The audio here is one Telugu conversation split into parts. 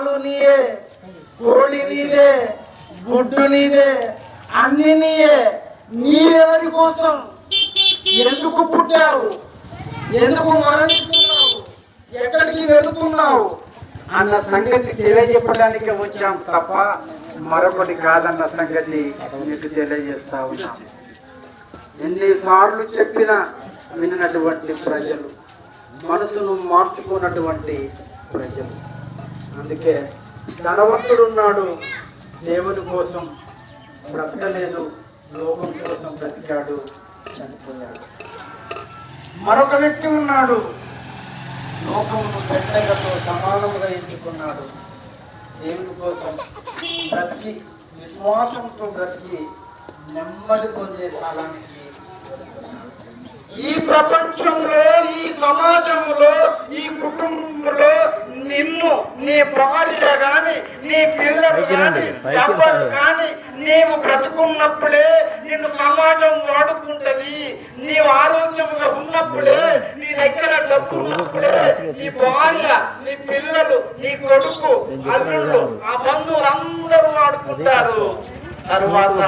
పాలు నీయే కోడి నీదే గుడ్డు నీదే అన్ని నీయే. నీవెవరి కోసం ఎందుకు పుట్టావు? ఎందుకు మరణిస్తున్నావు? ఎక్కడికి వెళుతున్నావు? అన్న సంగతి తెలియజెప్పడానికి వచ్చాం తప్ప మరొకటి కాదన్న సంగతి మీకు తెలియజేస్తా ఉన్నాం. ఎన్నిసార్లు చెప్పినా విననటువంటి ప్రజలు మనసును మార్చుకున్నటువంటి ప్రజలు. అందుకే ధనవంతుడున్నాడు. దేవుని కోసం బ్రతకలేదు. లోకం కోసం బ్రతికాడు. చనిపోయాడు. మరొక వ్యక్తి ఉన్నాడు. లోకమును పెద్దలతో సమానముగా ఎంచుకున్నాడు. దేవుని కోసం బ్రతికి విశ్వాసంతో బ్రతికి నెమ్మది పొందే కాలానికి ఈ ప్రపంచంలో ఈ సమాజంలో ఈ కుటుంబంలో నిన్ను నీ భార్య గాని నీ పిల్లలు గాని ఎవరు గాని నీవు బ్రతుకున్నప్పుడే నిన్ను సమాజం వాడుకుంటది. నీవు ఆరోగ్యంగా ఉన్నప్పుడే నీ దగ్గర డబ్బు ఉన్నప్పుడే నీ భార్య నీ పిల్లలు నీ కొడుకు అల్లుళ్ళు ఆ బంధువులందరూ వాడుకుంటారు. తరువాత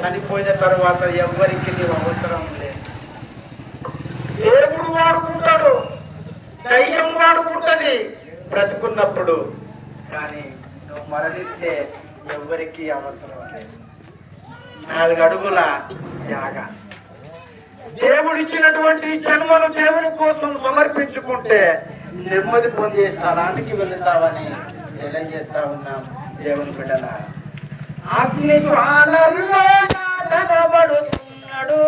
చనిపోయిన తరువాత ఎవరికి నీవు అవసరం లేదు. దేవుడు వాడుకుంటాడు. దయ్యం వాడుకుంటది. బ్రతుకున్నప్పుడు కానీ నువ్వు మరణిస్తే ఎవరికి అవసరం లేదు. నాలుగు అడుగుల జాగా. దేవుడు ఇచ్చినటువంటి జన్మను దేవుని కోసం సమర్పించుకుంటే నెమ్మది పొందే స్థలానికి వెళుతావని తెలియజేస్తా ఉన్నాం దేవుని బిడ్డల అగ్ని జ్వాలల్లో కనబడుతున్నాడు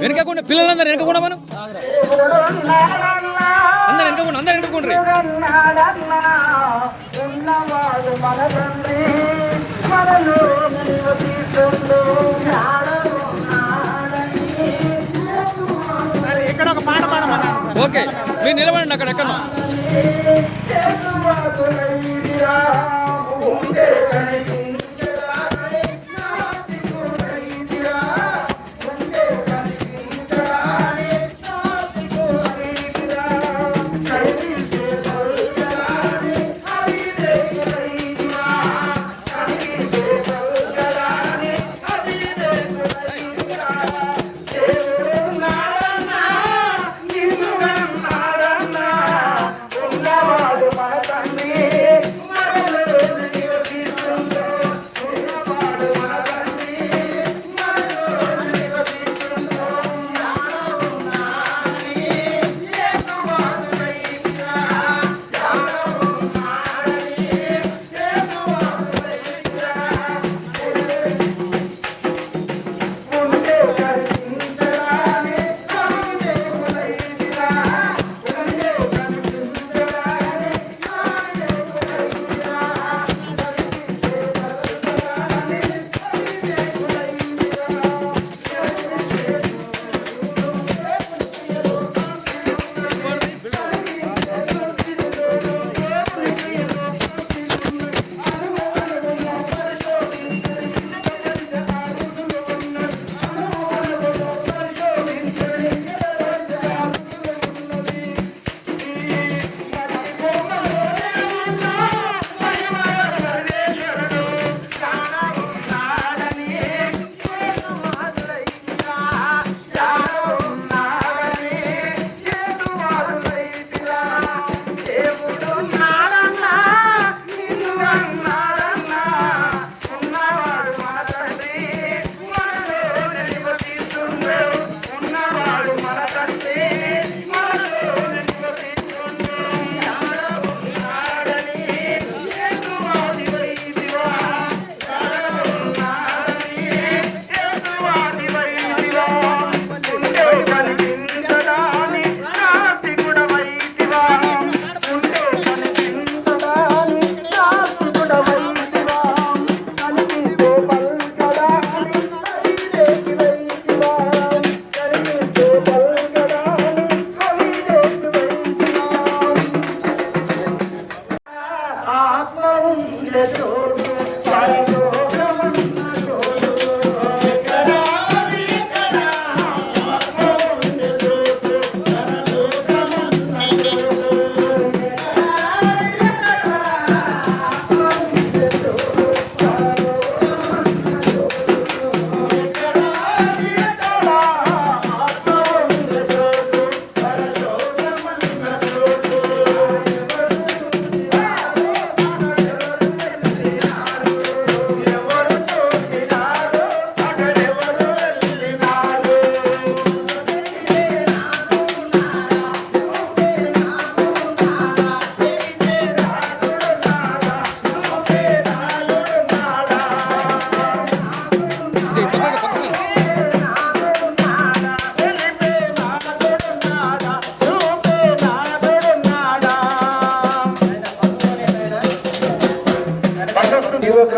వెనకకుండా పిల్లలందరూ వెనకకుండా మనం. అందరు వెనకకుండా అందరు వెనకకుండా ఓకే మీరు నిలబడండి అక్కడ ఎక్కడ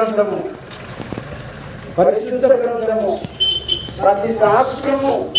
గ్రంథము. పరిశుద్ధ గ్రంథము. ప్రతి శాస్త్రము